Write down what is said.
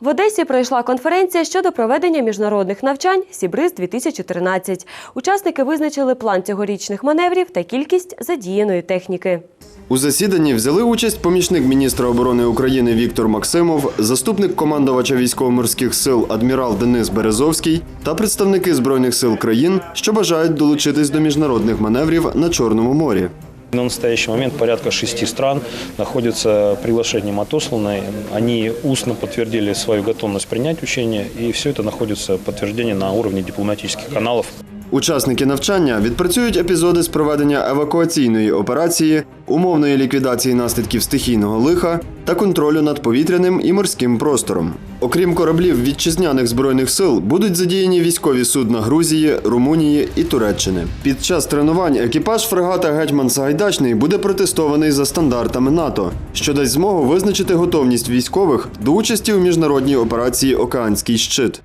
В Одесі пройшла конференція щодо проведення міжнародних навчань Сібриз 2013 Учасники визначили план цьогорічних маневрів та кількість задіяної техніки. У засіданні взяли участь помічник міністра оборони України Віктор Максимов, заступник командувача військово-морських сил адмірал Денис Березовський та представники збройних сил країн, що бажають долучитись до міжнародних маневрів на Чорному морі. На настоящий момент порядка шести стран находятся приглашением отосланы. Они устно подтвердили свою готовность принять учение, и все это находится подтверждение на уровне дипломатических каналов. Учасники навчання відпрацюють епізоди з проведення евакуаційної операції, умовної ліквідації наслідків стихійного лиха та контролю над повітряним і морським простором. Окрім кораблів вітчизняних збройних сил, будуть задіяні військові судна Грузії, Румунії і Туреччини. Під час тренувань екіпаж фрегата Гетьман Сагайдачний буде протестований за стандартами НАТО, що дасть змогу визначити готовність військових до участі у міжнародній операції Океанський щит.